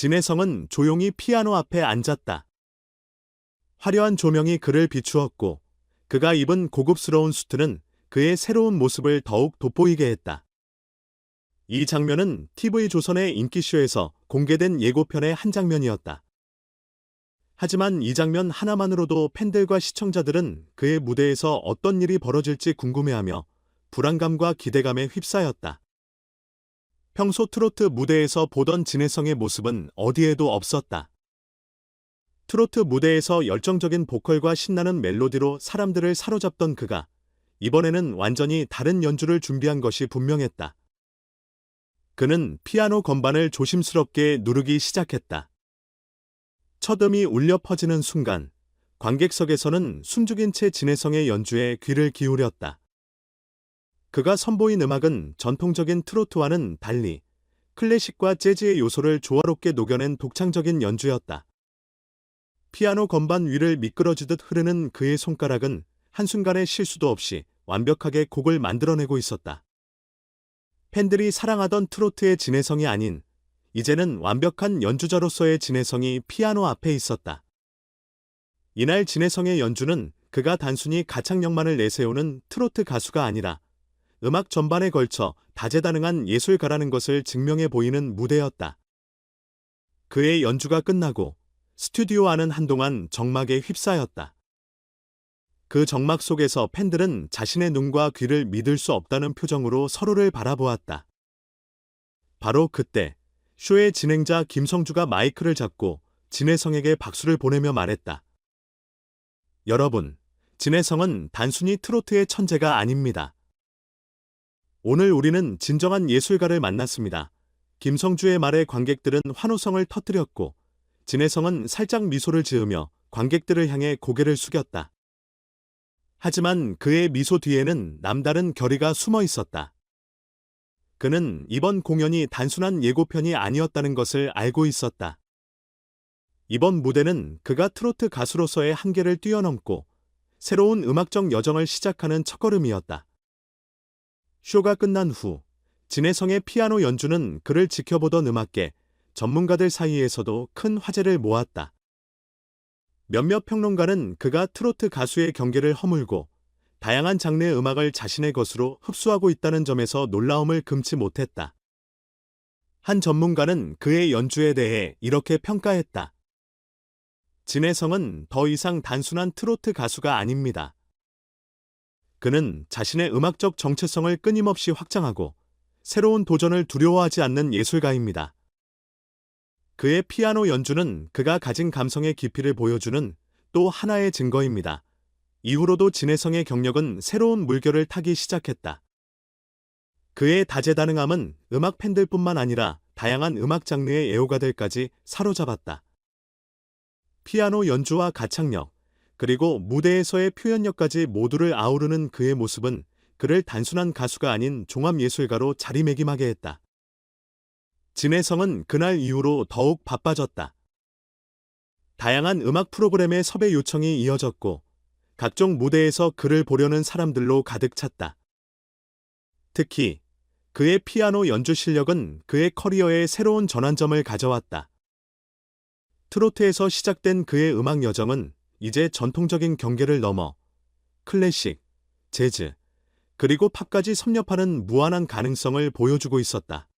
진혜성은 조용히 피아노 앞에 앉았다. 화려한 조명이 그를 비추었고 그가 입은 고급스러운 수트는 그의 새로운 모습을 더욱 돋보이게 했다. 이 장면은 TV조선의 인기쇼에서 공개된 예고편의 한 장면이었다. 하지만 이 장면 하나만으로도 팬들과 시청자들은 그의 무대에서 어떤 일이 벌어질지 궁금해하며 불안감과 기대감에 휩싸였다. 평소 트로트 무대에서 보던 진혜성의 모습은 어디에도 없었다. 트로트 무대에서 열정적인 보컬과 신나는 멜로디로 사람들을 사로잡던 그가 이번에는 완전히 다른 연주를 준비한 것이 분명했다. 그는 피아노 건반을 조심스럽게 누르기 시작했다. 첫 음이 울려 퍼지는 순간 관객석에서는 숨죽인 채 진혜성의 연주에 귀를 기울였다. 그가 선보인 음악은 전통적인 트로트와는 달리 클래식과 재즈의 요소를 조화롭게 녹여낸 독창적인 연주였다. 피아노 건반 위를 미끄러지듯 흐르는 그의 손가락은 한순간의 실수도 없이 완벽하게 곡을 만들어내고 있었다. 팬들이 사랑하던 트로트의 진혜성이 아닌 이제는 완벽한 연주자로서의 진혜성이 피아노 앞에 있었다. 이날 진혜성의 연주는 그가 단순히 가창력만을 내세우는 트로트 가수가 아니라 음악 전반에 걸쳐 다재다능한 예술가라는 것을 증명해 보이는 무대였다. 그의 연주가 끝나고 스튜디오 안은 한동안 정막에 휩싸였다. 그 정막 속에서 팬들은 자신의 눈과 귀를 믿을 수 없다는 표정으로 서로를 바라보았다. 바로 그때 쇼의 진행자 김성주가 마이크를 잡고 진혜성에게 박수를 보내며 말했다. 여러분, 진혜성은 단순히 트로트의 천재가 아닙니다. 오늘 우리는 진정한 예술가를 만났습니다. 김성주의 말에 관객들은 환호성을 터뜨렸고 진혜성은 살짝 미소를 지으며 관객들을 향해 고개를 숙였다. 하지만 그의 미소 뒤에는 남다른 결의가 숨어 있었다. 그는 이번 공연이 단순한 예고편이 아니었다는 것을 알고 있었다. 이번 무대는 그가 트로트 가수로서의 한계를 뛰어넘고 새로운 음악적 여정을 시작하는 첫걸음이었다. 쇼가 끝난 후 진혜성의 피아노 연주는 그를 지켜보던 음악계 전문가들 사이에서도 큰 화제를 모았다. 몇몇 평론가는 그가 트로트 가수의 경계를 허물고 다양한 장르의 음악을 자신의 것으로 흡수하고 있다는 점에서 놀라움을 금치 못했다. 한 전문가는 그의 연주에 대해 이렇게 평가했다. 진혜성은 더 이상 단순한 트로트 가수가 아닙니다. 그는 자신의 음악적 정체성을 끊임없이 확장하고 새로운 도전을 두려워하지 않는 예술가입니다. 그의 피아노 연주는 그가 가진 감성의 깊이를 보여주는 또 하나의 증거입니다. 이후로도 진혜성의 경력은 새로운 물결을 타기 시작했다. 그의 다재다능함은 음악 팬들뿐만 아니라 다양한 음악 장르의 애호가들까지 사로잡았다. 피아노 연주와 가창력, 그리고 무대에서의 표현력까지 모두를 아우르는 그의 모습은 그를 단순한 가수가 아닌 종합예술가로 자리매김하게 했다. 진혜성은 그날 이후로 더욱 바빠졌다. 다양한 음악 프로그램의 섭외 요청이 이어졌고 각종 무대에서 그를 보려는 사람들로 가득 찼다. 특히 그의 피아노 연주 실력은 그의 커리어에 새로운 전환점을 가져왔다. 트로트에서 시작된 그의 음악 여정은 이제 전통적인 경계를 넘어 클래식, 재즈, 그리고 팝까지 섭렵하는 무한한 가능성을 보여주고 있었다.